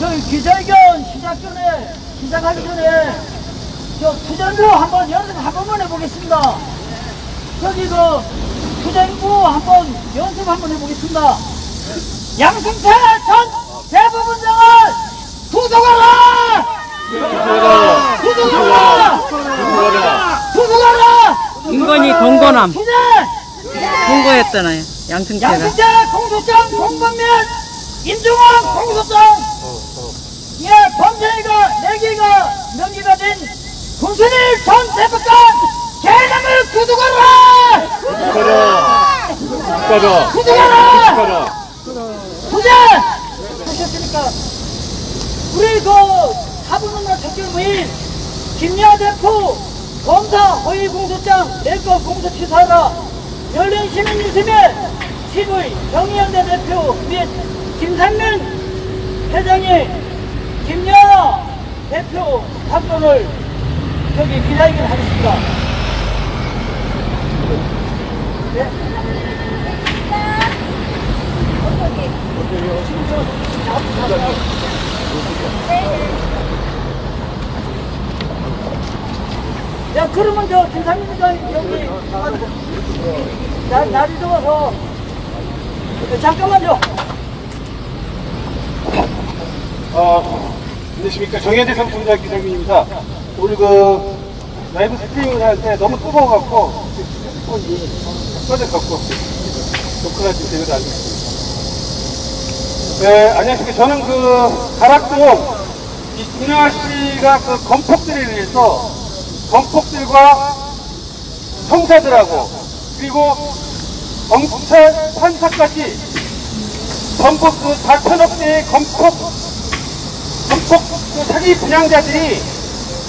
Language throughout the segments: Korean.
저희 기자회견 시작 전에, 시작하기 전에, 저 투쟁부 한번 연습 한 번만 해보겠습니다. 저기 그, 투쟁부 한번 연습 한번 해보겠습니다. 양승태 전 대법원장을 구속하라! 구속하라! 구속하라! 인권이 공건함. 공고했잖아요. 양승태가. 양승태 공소장 공범면 임종원 공소장 예 범죄가 4개가 명기가 된 군순일 전 대법관 구속하라! 축하다. 구속하라! 축하다. 투쟁 하셨으니까 우리 그 사부문화 모임 김야 대표 검사 허위 공소장 내거 공소 취소하라. 열린 시민 유세회 TV 정의연대 대표 및 김상민 회장이 김야 대표 답변을 저기 기자회견 하겠습니다. 네? 야, 그러면 저 김상민 회장님 여기 날, 날이 더워서 잠깐만요. 어, 안녕하십니까. 정현재 상품자 기자입니다. 오늘 그, 라이브 스트리밍을 할 때 너무 뜨거워갖고, 핸드폰이 꺼져갖고, 녹화가 지금 되지도 않습니다. 네, 안녕하십니까. 저는 그, 가락동, 이 김영하 씨가 그 건폭들에 의해서, 건폭들과 형사들하고, 그리고 경찰, 판사까지 전부 그 4천억 대의 건폭 전폭 그 사기 분양자들이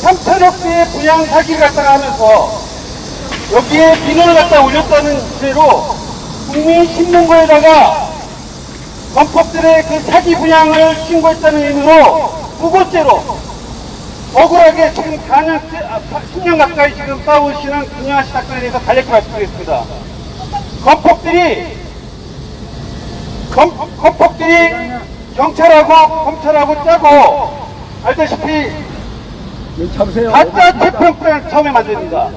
3천억 대의 분양 사기를 갖다가 하면서 여기에 민원을 갖다 올렸다는 죄로 국민신문고에다가 건폭들의 그 사기 분양을 신고했다는 의미로 무고죄로 억울하게 지금 4년, 10년 가까이 지금 싸우시는 김영하 씨 사건에 대해서 간략히 말씀드리겠습니다. 건폭들이 검, 검폭들이 경찰하고 검찰하고 짜고 알다시피 가짜 태평장을 처음에 만듭니다.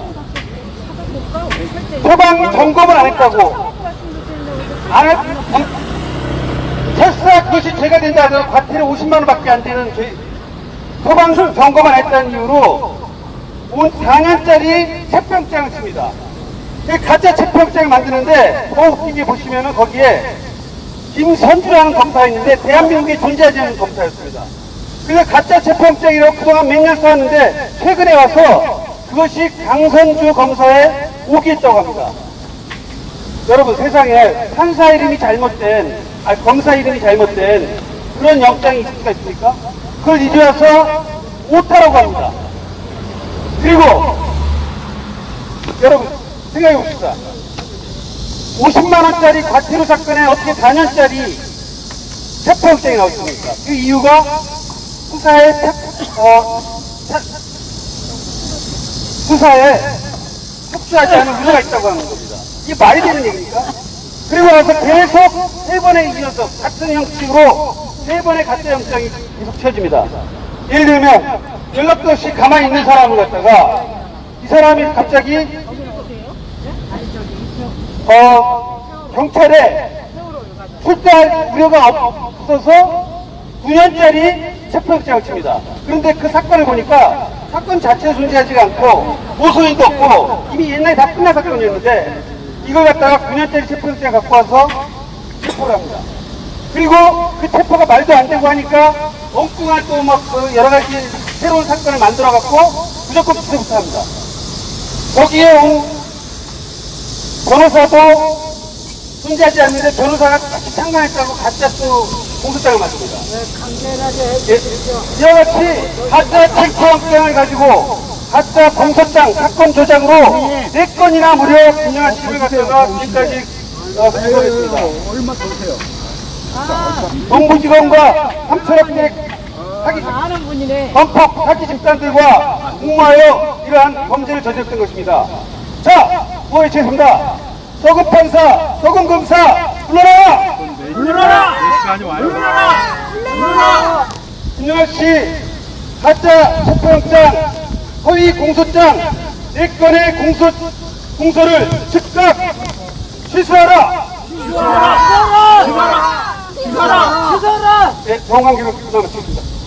소방이 점검을 안 했다고 안 했, 설사 그것이 죄가 된다 하더라도 과태료 50만 원 밖에 안 되는 죄, 소방 점검을 안 했다는 이유로 온 4년짜리 채평장을 씁니다. 그 가짜 채평장을 만드는데 게 보시면은 거기에 김선주라는 검사가 있는데 대한민국에 존재하지 않는 검사였습니다. 그래서 가짜 채평장이라고 그동안 몇년 써왔는데 최근에 와서 그것이 강선주 검사의 오기했다고 합니다. 여러분 세상에 판사 이름이 잘못된, 아니 검사 이름이 잘못된 그런 영장이 있을 수가 있습니까? 그걸 이제 와서 오타라고 합니다. 그리고 여러분 생각해 봅시다. 50만 원짜리 과태료 사건에 어떻게 4년짜리 체포영장이 나왔습니까? 그 이유가 수사에, 태- 어, 태- 수사에 협조하지 않은 우려가 있다고 하는 겁니다. 이게 말이 되는 얘기입니까? 그리고 나서 계속 세 번에 이어서 같은 형식으로 세 번의 가짜 영장이 계속 쳐집니다. 예를 들면 연락도 없이 가만히 있는 사람을 갖다가 이 사람이 갑자기 어, 경찰에 출두할 우려가 없어서 9년짜리 체포영장을 칩니다. 그런데 그 사건을 보니까 사건 자체는 존재하지가 않고 모소인도 없고 이미 옛날에 다 끝난 사건이었는데 이걸 갖다가 9년짜리 체포영장 갖고 와서 체포를 합니다. 그리고 그 체포가 말도 안 되고 하니까 엉뚱한 또 막 여러 가지 새로운 사건을 만들어 갖고 무조건 기소부터 합니다. 거기에 온 변호사도 존재하지 않는데 변호사가 같이 참관했다고 가짜 또 공소장을 만듭니다. 예, 이와 같이 가짜 체포영장을 가지고 가짜 공소장, 사건 조작으로 네 건이나 무려 김영하 씨를 갖다가 지금까지 어, 기소했습니다. 동부지검과 삼천억대 사기 아는 분이네. 범법 사기 집단들과 공모하여 이러한 범죄를 저질렀던 것입니다. 자, 뭐에 죄송합니다. 서금 판사, 서금 검사, 불러라! 불러라! 불러라! 불러라! 서울시 가짜 체포영장 허위 공소장 4건의 공소, 공소를 즉각 취소하라! 취소하라! 취소하라! 취소하라! 네, 정황 기록 끝나면 찍습니다.